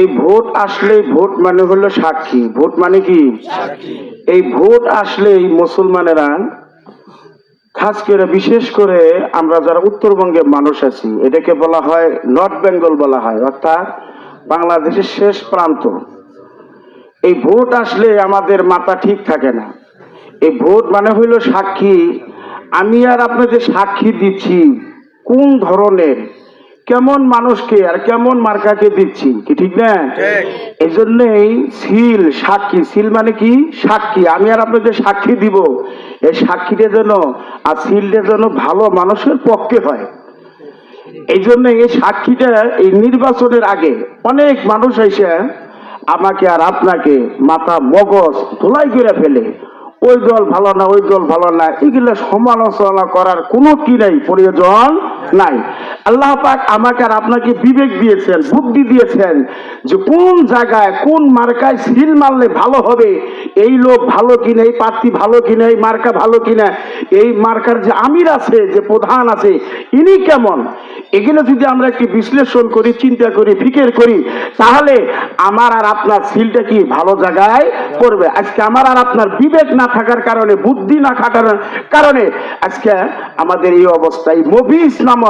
এই ভোট আসলে ভোট মানে হলো সাক্ষী। ভোট মানে কি? এই ভোট আসলেই মুসলমানেরা খাস করে বিশেষ করে আমরা যারা উত্তরবঙ্গের মানুষ আছি এটাকে বলা হয় নর্থ বেঙ্গল বলা হয় অর্থাৎ বাংলাদেশের শেষ প্রান্ত। এই ভোট আসলে আমাদের মাথা ঠিক থাকে না। এই ভোট মানে হইল সাক্ষী। আমি আর আপনাদের সাক্ষী দিচ্ছি কোন ধরনের কেমন মানুষকে আর কেমন মার্কাকে দিচ্ছি কি ঠিক না? এই জন্যই সিল সাক্ষী। সিল মানে কি? সাক্ষী। আমি আর আপনাদের সাক্ষী দিব। এই সাক্ষীটা যেন আর সিলটা যেন ভালো মানুষের পক্ষে হয়। এই জন্য এই সাক্ষীটা এই নির্বাচনের আগে অনেক মানুষ এসে আমাকে আর আপনাকে মাথা মগজ ধোলাই করে ফেলে। ওই দল ভালো না ওই দল ভালো না এগুলো সমালোচনা করার কোনো কি নাই প্রয়োজন নাই। আল্লাহ পাক আমাকে আর আপনাকে বিবেক দিয়েছেন, বুদ্ধি দিয়েছেন যে কোন জায়গায় কোন মার্কায় সিল মারলে ভালো হবে, এই লোক ভালো কিনা, এই প্রার্থী ভালো কিনা, এই মার্কা ভালো কিনা, এই মার্কার যে আমির আছে, যে প্রধান আছে, ইনি কেমন? এগুলো যদি আমরা একটু বিশ্লেষণ করি, চিন্তা করি, ফিকের করি, তাহলে আমার আর আপনার সিলটা কি ভালো জায়গায় করবে আজকে আমার আর আপনার বিবেক না থাকার কারণে, বুদ্ধি না খাটার কারণে, আজকে আমাদের এই অবস্থায় মবিস নামক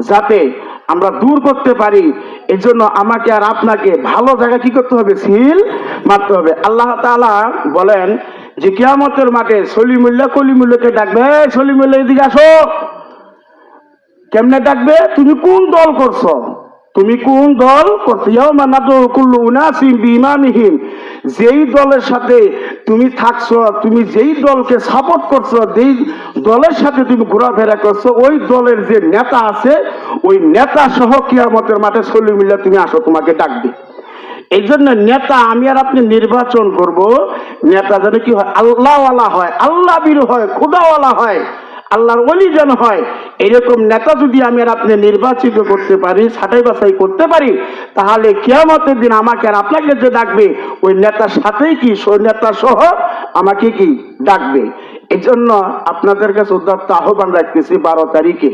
যাতে আমরা দূর করতে পারি। এই জন্য আমাকে আর আপনাকে ভালো জায়গা কি করতে হবে? সিল মারতে হবে। আল্লাহ তাআলা বলেন যে, কিয়ামতের মাঠে সলিমুল্লাহ কলিমুল্লাহকে ডাকবে, "এই সলিমুল্লাহ, এদিকে আসো। কেমনে ডাকবে? তুমি কোন দল করছ? তুমি কোন দল করছ? ইয়াউমা নাদউ কুল্লু উনাসিম বিইমামিহিম যেই দলের সাথে তুমি থাকছো, তুমি যেই দলকে সাপোর্ট করছ, যেই দলের সাথে তুমি ঘোরাফেরা করছ, ওই দলের যে নেতা আছে, ওই নেতা সহ কিয়ামতের মাঠে সলি মিলে তুমি আসো, তোমাকে ডাকবে। এই জন্য নেতা, আমি আর আপনি নির্বাচন করব। নেতা যেন কি হয়, আল্লাহওয়ালা হয়, আল্লাহ বীর হয়, খুদাওয়ালা হয়। আল্লাহর ওলি যেন হয় এরকম নেতা যদি আমি আর আপনি নির্বাচিত করতে পারি, ছাটাই বাছাই করতে পারি, তাহলে কেয়ামতের দিন আমাকে আর আপনাকে যে ডাকবে, ওই নেতার সাথেই কি নেতা সহ আমাকে কি ডাকবে? এই জন্য আপনাদের কাছে উদ্যত্ত আহ্বান রাখতেছি বারো তারিখে।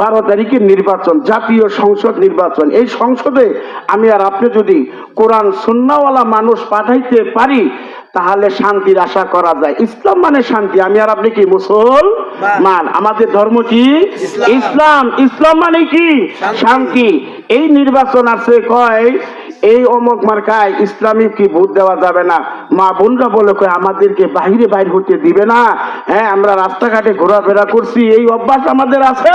বারো তারিখে নির্বাচন, জাতীয় সংসদ নির্বাচন। এই সংসদে আমি আর আপনি যদি কোরআন সুন্নাওয়ালা মানুষ পাঠাইতে পারি তাহলে শান্তির আশা করা যায়। ইসলাম মানে শান্তি। আমি আর আপনি কি মুসলমান? আমাদের ধর্ম কি? ইসলাম। ইসলাম। ইসলাম মানে কি? শান্তি। এই নির্বাচন আছে কয় এই অমক মার্কায় ইসলামিক কি ভোট দেওয়া যাবে না? মা বোনরা বলে কয় আমাদেরকে বাহিরে বাইর হতে দিবে না। হ্যাঁ আমরা রাস্তাঘাটে ঘোরাফেরা করছি। এই অভ্যাস আমাদের আছে।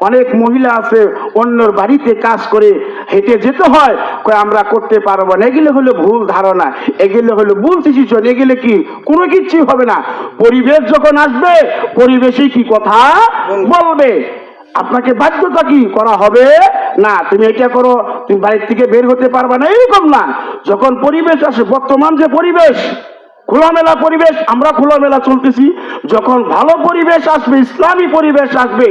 অনেক মহিলা আছে অন্যর বাড়িতে কাজ করে হেঁটে যেতে হয়। আমরা করতে পারব না। এগুলো হলো ভুল ধারণা। এগুলো হলো ভুল ডিসিশন এগুলো কি? কোনো কিছুই হবে না। পরিবেশ যখন আসবে পরিবেশই কি কথা বলবে? আপনাকে বাধ্যতা কি করা হবে? না, তুমি এটা করো, তুমি বাড়ির থেকে বের হতে পারবে না। এরকম না। যখন পরিবেশ আসে, বর্তমান যে পরিবেশ খোলামেলা পরিবেশ, আমরা খোলামেলা চলতেছি। যখন ভালো পরিবেশ আসবে, ইসলামী পরিবেশ আসবে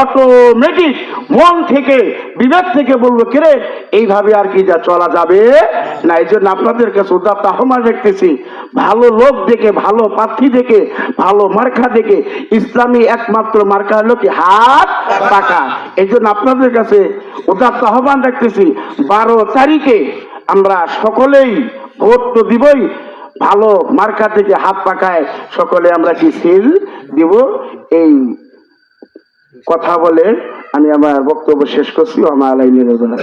অটোমেটিক মন থেকে, বিবেক থেকে বলব কেরে এইভাবে আর কি যা চলা যাবে? না, এই জন্য আপনাদের কাছে উদাত্ত আহ্বান রাখতেছি ভালো লোক দেখে, ভালো প্রার্থী দেখে, ভালো মার্কা দেখে, ইসলামী একমাত্র মার্কা হলো কি? হাত পাকা এই জন্য আপনাদের কাছে উদাত্ত আহ্বান দেখতেছি বারো তারিখে আমরা সকলেই ভোট তো দিবই ভালো মার্কা থেকে হাত পাকায় সকলে আমরা কি সিল দিব? এই কথা বলে আমি আমার বক্তব্য শেষ করছি। আমার আলাই নিরোধনা